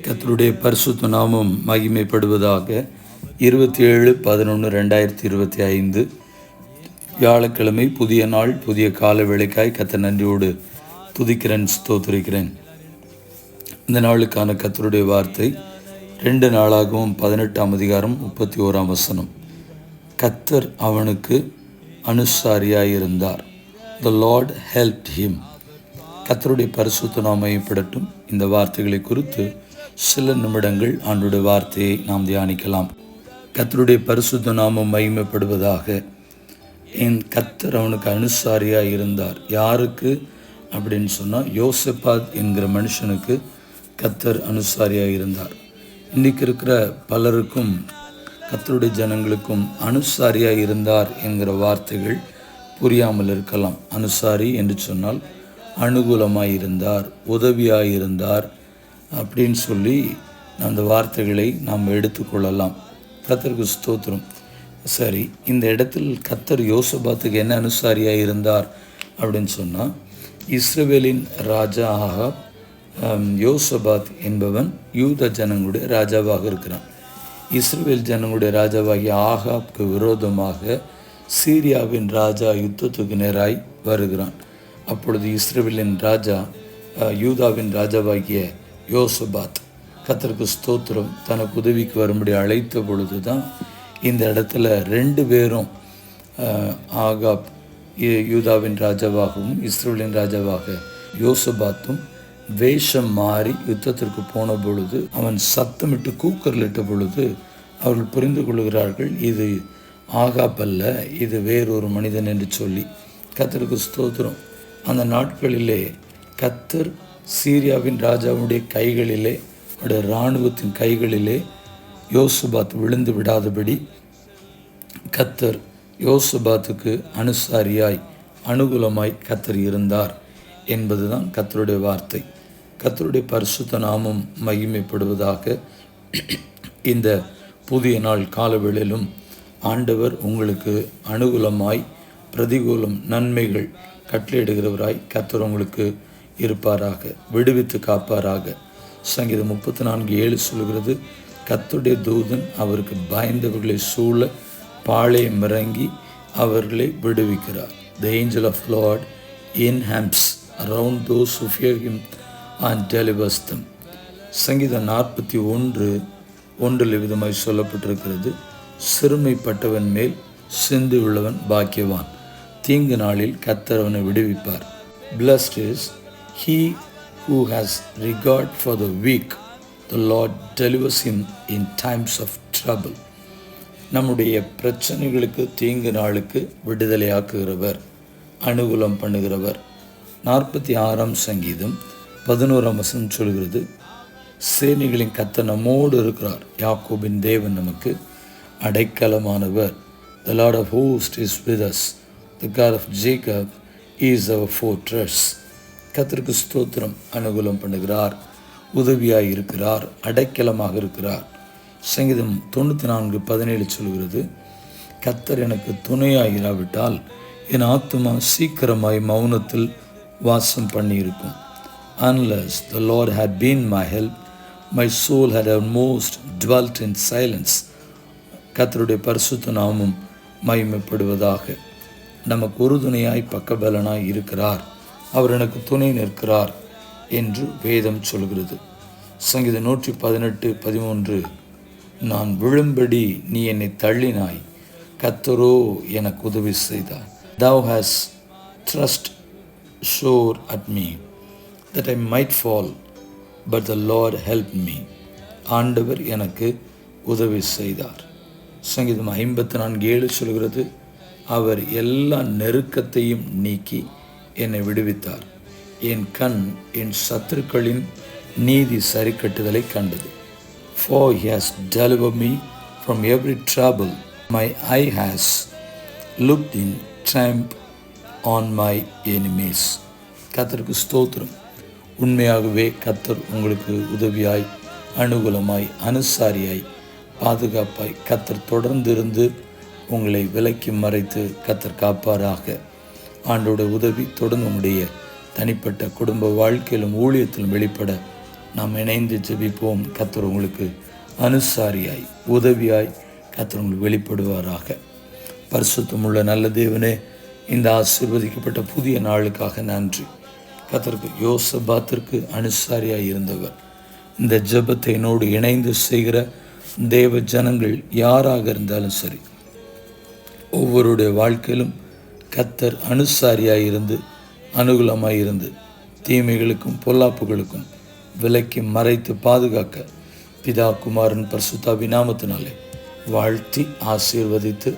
கத்தருடைய பரிசுத்த நாமம் மகிமைப்படுவதாக இருபத்தி ஏழு பதினொன்று ரெண்டாயிரத்தி இருபத்தி ஐந்து வியாழக்கிழமை புதிய நாள் புதிய கால வேலைக்காய் கத்த நன்றியோடு துதிக்கிறேன் ஸ்தோத்திருக்கிறேன். இந்த நாளுக்கான கத்தருடைய வார்த்தை ரெண்டு நாளாகவும் பதினெட்டாம் அதிகாரம் முப்பத்தி ஓராம் வசனம். கத்தர் அவனுக்கு அனுசாரியாயிருந்தார். த லார்ட் ஹெல்ப் ஹிம் கத்தருடைய பரிசுத்த நாமையப்படட்டும் இந்த வார்த்தைகளை குறித்து சில நிமிடங்கள் ஆண்டுடைய வார்த்தையை நாம் தியானிக்கலாம். கத்தருடைய பரிசுத்த நாமம் மகிமைப்படுவதாக. என் கத்தர் அவனுக்கு அனுசாரியாக இருந்தார். யாருக்கு? அப்படின்னு சொன்னால் யோசப்பாத் என்கிற மனுஷனுக்கு கத்தர் அனுசாரியாக இருந்தார். இன்றைக்கு இருக்கிற பலருக்கும் கத்தருடைய ஜனங்களுக்கும் அனுசாரியாக இருந்தார் என்கிற வார்த்தைகள் புரியாமல் இருக்கலாம். அனுசாரி என்று சொன்னால் அனுகூலமாக இருந்தார் உதவியாக இருந்தார் அப்படின்னு சொல்லி அந்த வார்த்தைகளை நாம் எடுத்துக்கொள்ளலாம். கத்தருக்கு ஸ்தோத்திரம். சரி இந்த இடத்தில் கத்தர் யோசபாத்துக்கு என்ன அனுசாரியாக இருந்தார் அப்படின்னு சொன்னால் இஸ்ரவேலின் ராஜா ஆகாப் யோசபாத் என்பவன் யூத ஜனங்களுடைய ராஜாவாக இருக்கிறான். இஸ்ரேல் ஜனங்களுடைய ராஜாவாகிய ஆகாப்க்கு விரோதமாக சீரியாவின் ராஜா யுத்தத்துக்கு நேராய் வருகிறான். அப்பொழுது இஸ்ரேலின் ராஜா யூதாவின் ராஜாவாகிய யோசபாத். கத்தருக்கு ஸ்தோத்திரம். தனக்கு உதவிக்கு வரும்படி அழைத்த பொழுது தான் இந்த இடத்துல ரெண்டு பேரும் ஆகாப் யூதாவின் ராஜாவாகவும் இஸ்ரேலின் ராஜாவாக யோசபாத்தும் வேஷம் மாறி யுத்தத்திற்கு போன பொழுது அவன் சத்தமிட்டு கூக்கரலிட்ட பொழுது அவர்கள் புரிந்து கொள்கிறார்கள் இது ஆகாப்பல்ல இது வேறொரு மனிதன் என்று சொல்லி. கத்தருக்கு ஸ்தோத்திரம். அந்த நாட்களிலே கத்தர் சீரியாவின் ராஜாவுடைய கைகளிலே அவருடைய இராணுவத்தின் கைகளிலே யோசுபாத் விழுந்து விடாதபடி கத்தர் யோசுபாத்துக்கு அனுசாரியாய் அனுகூலமாய் கத்தர் இருந்தார் என்பதுதான் கத்தருடைய வார்த்தை. கத்தருடைய பரிசுத்த நாமம் மகிமைப்படுவதாக இந்த புதிய நாள் காலவேளிலும் ஆண்டவர் உங்களுக்கு அனுகூலமாய் பிரதிகூலம் நன்மைகள் கட்டளையிடுகிறவராய் கத்தர் உங்களுக்கு இருப்பாராக விடுவித்து காப்பாராக. சங்கீதம் முப்பத்தி நான்கு ஏழு சொல்கிறது கத்துடைய தூதன் அவருக்கு பயந்தவர்களை சூழ பாளையம் இறங்கி அவர்களை விடுவிக்கிறார். The angel of Lord in ஹேம்ஸ் around those who and delivers them சங்கீதம் நாற்பத்தி ஒன்று ஒன்றில் விதமாய் சொல்லப்பட்டிருக்கிறது சிறுமைப்பட்டவன் மேல் சிந்து உள்ளவன் பாக்கியவான். தீங்கு நாளில் கத்தரவனை விடுவிப்பார். Blessed is He who has regard for the weak the Lord delivers him in times of trouble. நம்முடைய பிரச்சனைகளுக்கு தீங்கு நாளுக்கு விடுதலையாக்குகிறவர் அனுகூலம் பண்ணுகிறவர். நாற்பத்தி ஆறாம் சங்கீதம் பதினோராம் வசனம் சொல்கிறது சேனைகளின் கத்த நம்மோடு இருக்கிறார். யாக்கோபின் தேவன் நமக்கு அடைக்கலமானவர். The Lord of host is with us the God of Jacob is our fortress கத்திற்கு ஸ்தோத்திரம் அனுகூலம் பண்ணுகிறார். உதவியாக இருக்கிறார் அடைக்கலமாக இருக்கிறார். சங்கீதம் தொண்ணூற்றி நான்கு பதினேழு சொல்கிறது கத்தர் எனக்கு துணையாகிறாவிட்டால் என் ஆத்மா சீக்கிரமாய் மௌனத்தில் வாசம் பண்ணியிருக்கும். Unless the Lord had been my help my soul had most dwelt in silence கத்தருடைய பரிசுத்த நாமும் மகிமைப்படுவதாக. நமக்கு உறுதுணையாய் பக்கபலனாய் இருக்கிறார். அவர் எனக்கு துணை நிற்கிறார் என்று வேதம் சொல்கிறது. சங்கீத நூற்றி பதினெட்டு பதிமூன்று நான் விழும்படி நீ என்னை தள்ளினாய் கத்தரோ எனக்கு உதவி செய்தார். Thou hast thrust sore at me that I might fall but the Lord help me ஆண்டவர் எனக்கு உதவி செய்தார். சங்கீதம் ஐம்பத்தி நான்கு ஏழு சொல்கிறது அவர் எல்லா நெருக்கத்தையும் நீக்கி என்னை விடுவித்தார். என் கண் என் சத்துருக்களின் நீதி சரி கட்டுதலை கண்டது for has deliver me from every trouble my eye has look in triumph on my enemies கத்தருக்கு ஸ்தோத்திரம். உண்மையாகவே கத்தர் உங்களுக்கு உதவியாய் அனுகூலமாய் அனுசாரியாய் பாதுகாப்பாய் கத்தர் தொடர்ந்து இருந்து உங்களை விலக்கி மறைத்து கத்தர் காப்பாராக. ஆண்டோட உதவி தொடர்ந்து உங்களுடைய தனிப்பட்ட குடும்ப வாழ்க்கையிலும் ஊழியத்திலும் வெளிப்பட நாம் இணைந்து ஜெபிப்போம். கத்தர் உங்களுக்கு அனுசாரியாய் உதவியாய் கத்தர் உங்களுக்கு வெளிப்படுவாராக. பரிசுத்தமுள்ள நல்ல தேவனே இந்த ஆசீர்வதிக்கப்பட்ட புதிய நாளுக்காக நன்றி. கத்தருக்கு யோசபாத்திற்கு அனுசாரியாய் இருந்தவர். இந்த ஜெபத்தை என்னோடு இணைந்து செய்கிற தேவ ஜனங்கள் யாராக இருந்தாலும் சரி ஒவ்வொருடைய வாழ்க்கையிலும் கத்தர் அனுசாரியாக இருந்து அனுகூலமாக இருந்து தீமைகளுக்கும் பொல்லாப்புகளுக்கும் விலக்கி மறைத்து பாதுகாக்க பிதா குமாரன் பரிசுத்தா விநாமத்தினாலே வாழ்த்தி ஆசீர்வதித்து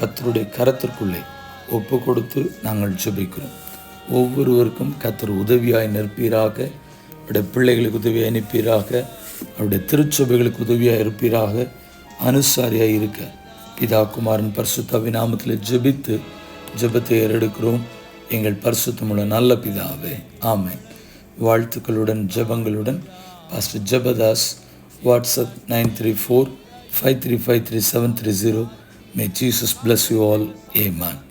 கத்தருடைய கரத்திற்குள்ளே ஒப்பு கொடுத்து நாங்கள் ஜெபிக்கிறோம். ஒவ்வொருவருக்கும் கத்தர் உதவியாய் நிற்பீராக அவருடைய பிள்ளைகளுக்கு உதவியாக அனுப்பீராக அவருடைய திருச்சபைகளுக்கு உதவியாக இருப்பீராக அனுசாரியாக இருக்க பிதா குமாரன் பரிசுத்தாவி நாமத்தில் ஜெபித்து ஜெபத்தை ஏறெடுக்கிறோம். எங்கள் பரிசுத்தமுள்ள நல்ல பிதாவே ஆமென். வாழ்த்துக்களுடன் ஜெபங்களுடன். Pastor Jebadas WhatsApp nine three four five three five three seven three zero. May Jesus bless you all amen